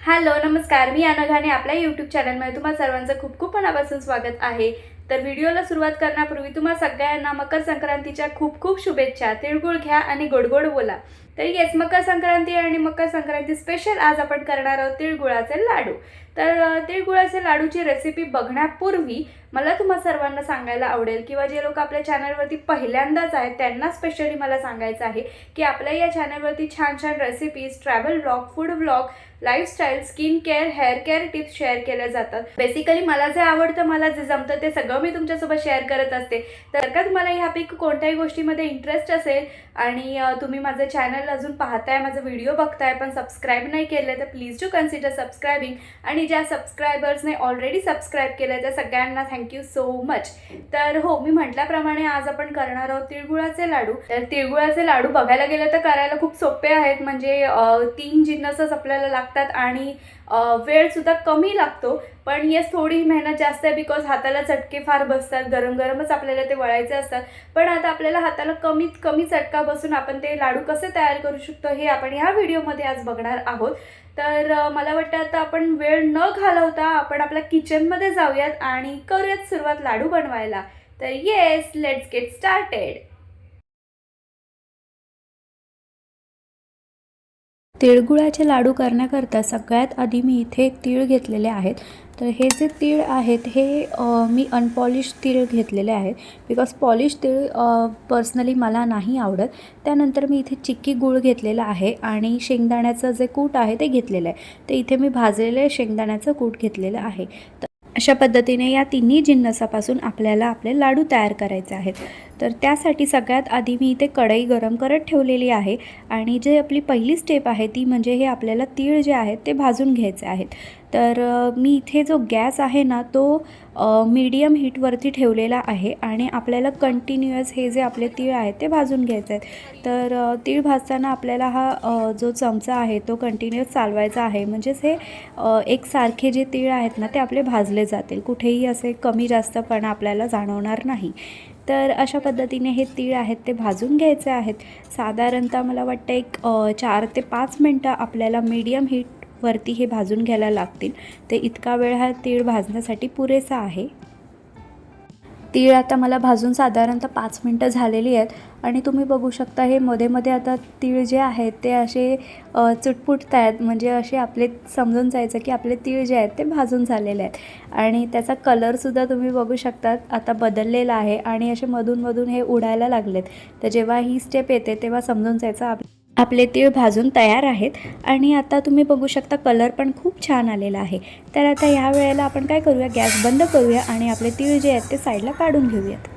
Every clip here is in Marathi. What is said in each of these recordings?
हॅलो नमस्कार. मी अनघाने आपल्या यूट्यूब चॅनलमध्ये तुम्हा सर्वांचं खूप खूप मनापासून स्वागत आहे. तर व्हिडिओला सुरुवात करण्यापूर्वी तुम्हा सगळ्यांना मकर संक्रांतीच्या खूप खूप शुभेच्छा. तिळगुळ घ्या आणि गोडगोड बोला. तर येस मकर संक्रांती आणि मकर संक्रांती स्पेशल आज आपण करणार आहोत तिळगुळाचे लाडू. तर तिळगुळाचे लाडूची रेसिपी बघण्यापूर्वी मला तुम्हा सर्वांना सांगायला आवडेल किंवा जे लोक आपल्या चॅनलवरती पहिल्यांदाच आहेत त्यांना स्पेशली मला सांगायचं आहे की आपल्या या चॅनलवरती छान छान recipes travel blog food blog lifestyle skin care hair care tips share केल्या जातात. बेसिकली मला जे आवडतं मला जे जमतं ते सगळं मी तुमच्यासोबत शेअर करत असते. तर का तुम्हाला ह्यापैकी कोणत्याही गोष्टीमध्ये इंटरेस्ट असेल आणि तुम्ही माझं चॅनल अजून पाहताय माझं व्हिडिओ बघताय पण सबस्क्राईब नाही केलं तर प्लीज टू कन्सिडर सबस्क्रायबिंग आणि ज्या सबस्क्रायबर्सने ऑलरेडी सबस्क्राईब केलं त्या सगळ्यांना थँक्यू सो मच तर हो मी म्हटल्याप्रमाणे आज आपण करणार आहोत तिळगुळाचे लाडू. तर तिळगुळाचे लाडू बघायला गेलं तर करायला खूप सोपे आहेत. म्हणजे तीन जिन्नसच आपल्याला लागतात आणि वेळसुद्धा कमी लागतो. पण येस थोडी मेहनत जास्त आहे बिकॉज हाताला चटके फार बसतात. गरम गरमच आपल्याला ते वळायचे असतात. पण आता आपल्याला हाताला कमीत कमी चटका बसून आपण ते लाडू कसे तयार करू शकतो हे आपण ह्या व्हिडिओमध्ये आज बघणार आहोत. तर मला वाटतं आता आपण वेळ न घालवता आपण आपल्या किचनमध्ये जाऊयात आणि करूयात सुरुवात लाडू बनवायला. तर येस लेट्स गेट स्टार्टेड तिळगुळाचे लाडू करण्याकरता सगळ्यात आधी मी इथे तीळ घेतलेले आहेत. तर हे जे तीळ आहेत हे मी अनपॉलिश तीळ घेतलेले आहेत. बिकॉज पॉलिश तीळ पर्सनली मला नाही आवडत. त्यानंतर मी इथे चिक्की गूळ घेतलेला आहे आणि शेंगदाण्याचं जे कूट आहे ते घेतलेलं आहे. ते इथे मी भाजलेले शेंगदाण्याचं कूट घेतलेलं आहे. तर अशा पद्धतीने या तिन्ही जिन्नसापासून आपल्याला आपले लाडू तयार करायचे आहेत. तर त्यासाठी सगळ्यात आधी मी इथे कढई गरम करत ठेवलेली आहे आणि जे आपली पहिली स्टेप आहे ती म्हणजे हे आपल्याला तीळ जे आहेत ते भाजून घ्यायचे आहेत. तर मी इथे जो गॅस आहे ना तो मीडियम हीटवरती ठेवलेला आहे आणि आपल्याला कंटिन्युअस हे जे आपले तीळ आहेत ते भाजून घ्यायचे आहेत. तर तीळ भाजताना आपल्याला हा जो चमचा आहे तो कंटिन्युअस चालवायचा आहे. म्हणजेच हे एकसारखे जे तीळ आहेत ना ते आपले भाजले जातील. कुठेही असे कमी जास्तपणा आपल्याला जाणवणार नाही. तर अशा पद्धतीने हे तीळ आहेत ते भाजून घ्यायचे आहेत. साधारणतः मला वाटतं एक चार ते पाच मिनटं आपल्याला मीडियम हीट वरती हे भाजून घ्यायला लागतील. ते इतका वेळ हा तीळ भाजण्यासाठी पुरेसा आहे. तीळ आता मला भाजून साधारणतः पाच मिनटं झालेली आहेत. आणि तुम्ही बघू शकता हे मध्ये मध्ये आता तीळ जे आहेत ते असे चुटपुटत आहेत म्हणजे असे आपले समजून जायचं की आपले तीळ जे आहेत ते भाजून झालेले आहेत. आणि त्याचा कलरसुद्धा तुम्ही बघू शकता आता बदललेला आहे आणि असे मधून मधून हे उडायला लागलेत. तर जेव्हा ही स्टेप येते तेव्हा समजून जायचं आप आपले तीळ भाजून तयार आहेत. आणि आता तुम्ही बघू शकता कलर पण खूप छान आलेला आहे. तर आता ह्या वेळेला आपण काय करूया? गॅस बंद करूया आणि आपले तीळ जे आहेत ते साईडला काढून घेऊयात.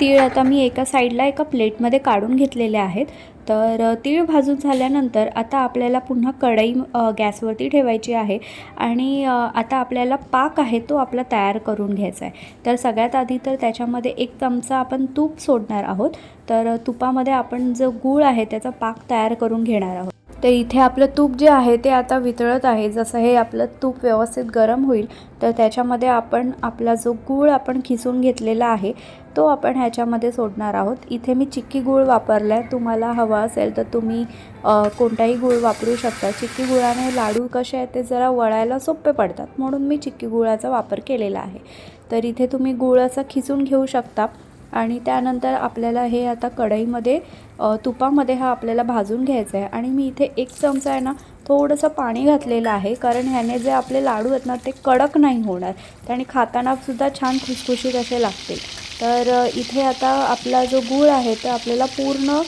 तीळ आता मी एका साईडला एका प्लेटमध्ये काढून घेतलेले आहेत. तर तीळ भाजून झाल्यानंतर आता आपल्याला पुन्हा कढई गॅसवरती ठेवायची आहे आणि आता आपल्याला पाक आहे तो आपला तयार करून घ्यायचा आहे. तर सगळ्यात आधी तर त्याच्यामध्ये एक चमचा आपण तूप सोडणार आहोत. तर तुपामध्ये आपण जो गूळ आहे त्याचा पाक तयार करून घेणार आहोत. तर इथे आपलं तूप जे आहे ते आता वितळत आहे. जसं हे आपलं तूप व्यवस्थित गरम होईल तर त्याच्यामध्ये आपण आपला जो गूळ आपण खिसून घेतलेला आहे तो आपण ह्याच्यामध्ये सोडणार आहोत. इथे मी चिक्की गूळ वापरला आहे तुम्हाला हवा असेल तर तुम्ही कोणताही गूळ वापरू शकता. चिक्की गुळाने लाडू कसे आहेत ते जरा वळायला सोपे पडतात. म्हणून मी चिक्की गुळाचा वापर केलेला आहे. तर इथे तुम्ही गूळ असा खिसून घेऊ शकता. आणि त्यानंतर आपल्याला हे आता कढईमध्ये तुपामध्ये हा आपल्याला भाजून घ्यायचा आहे. आणि मी इथे एक चमचा आहे ना थोडंसं पाणी घातलेलं आहे कारण ह्याने जे आपले लाडू आहेत ना ते कडक नाही होणार. आणि खातानासुद्धा छान खुसखुशीत असे लागतील. तर इथे आता आपला जो गूळ आहे ते आपल्याला पूर्ण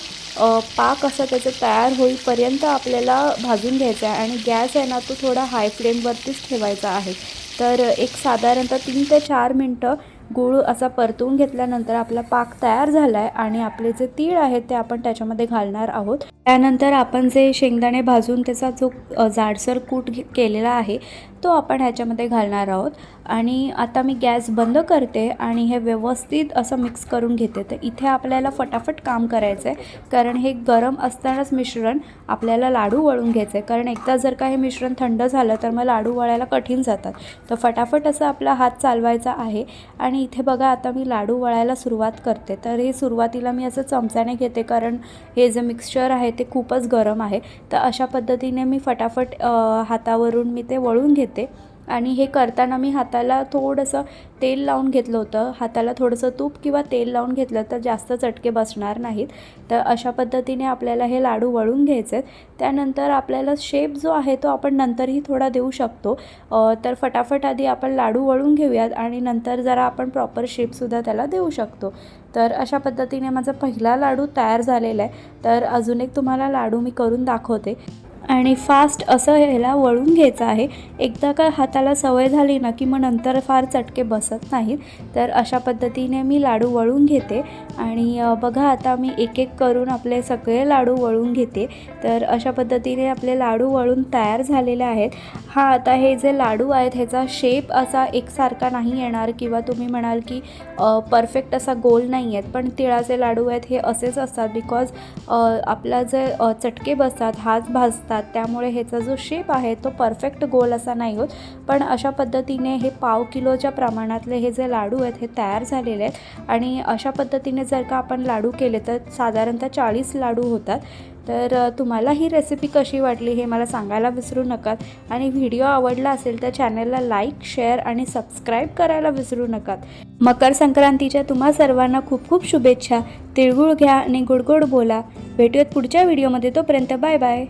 पाक असं त्याचं तयार होईपर्यंत आपल्याला भाजून घ्यायचा आहे. आणि गॅस आहे ना तो थोडा हाय फ्लेमवरतीच ठेवायचा आहे. तर एक साधारणतः तीन ते चार मिनटं गूळ असा परतवून घेतल्यानंतर आपला पाक तयार झाला आहे आणि आपले जे तीळ आहेत ते आपण त्याच्यामध्ये घालणार आहोत. त्यानंतर आपण जे शेंगदाणे भाजून त्याचा जो जाडसर कूट केलेला आहे तो आपण ह्याच्यामध्ये घालणार आहोत. आणि आता मी गॅस बंद करते आणि हे व्यवस्थित असं मिक्स करून घेते. तर इथे आपल्याला फटाफट काम करायचं आहे कारण हे गरम असतानाच मिश्रण आपल्याला लाडू वळून घ्यायचं आहे कारण एकदा जर का हे मिश्रण थंड झालं तर मग लाडू वळायला कठीण जातात. तर फटाफट असं आपला हात चालवायचा आहे. आणि इथे बघा आता मी लाडू वळायला सुरुवात करते. तर हे सुरुवातीला मी असं चमच्याने घेते. कारण हे जे मिक्सचर आहे ते खूपच गरम आहे. तर अशा पद्धतीने मी फटाफट हातावरून मी ते वळून घेते. आणि हे करताना मी हाताला थोडंसं तेल लावून घेतलं होतं. हाताला थोडंसं तूप किंवा तेल लावून घेतलं तर जास्त चटके बसणार नाहीत. तर अशा पद्धतीने आपल्याला हे लाडू वळून घ्यायचे आहेत त्यानंतर आपल्याला शेप जो आहे तो आपण नंतरही थोडा देऊ शकतो. तर फटाफट आधी आपण लाडू वळून घेऊयात आणि नंतर जरा आपण प्रॉपर शेपसुद्धा त्याला देऊ शकतो. तर अशा पद्धतीने माझा पहिला लाडू तयार झालेला आहे. तर अजून एक तुम्हाला लाडू मी करून दाखवते. आणि फास्ट असं ह्याला वळून घ्यायचं आहे. एकदा का हाताला सवय झाली ना की मग नंतर फार चटके बसत नाहीत. तर अशा पद्धतीने मी लाडू वळून घेते. आणि बघा आता मी एक एक करून आपले सगळे लाडू वळून घेते. तर अशा पद्धतीने आपले लाडू वळून तयार झालेले आहेत. हा आता हे जे लाडू आहेत ह्याचा शेप असा एकसारखा नाही येणार किंवा तुम्ही म्हणाल की परफेक्ट असा गोल नाही आहेत. पण तिळाचे लाडू आहेत हे असेच असतात बिकॉज आपला जे चटके बसतात हात असतात. त्यामुळे ह्याचा जो शेप आहे तो परफेक्ट गोल असा नाही होत. पण अशा पद्धतीने हे पाव किलोच्या प्रमाणातले हे जे लाडू आहेत हे तयार झालेले आहेत. आणि अशा पद्धतीने जर का आपण लाडू केले तर साधारणतः चाळीस लाडू होतात. तर तुम्हाला ही रेसिपी कशी वाटली हे मला सांगायला विसरू नका. आणि व्हिडिओ आवडला असेल तर चॅनलला लाईक शेअर आणि सबस्क्राईब करायला विसरू नका. मकर संक्रांतीच्या तुम्हा सर्वांना खूप खूप शुभेच्छा. तिळगुळ घ्या आणि गुडगुड बोला. भेटूयात पुढच्या व्हिडिओमध्ये तोपर्यंत बाय बाय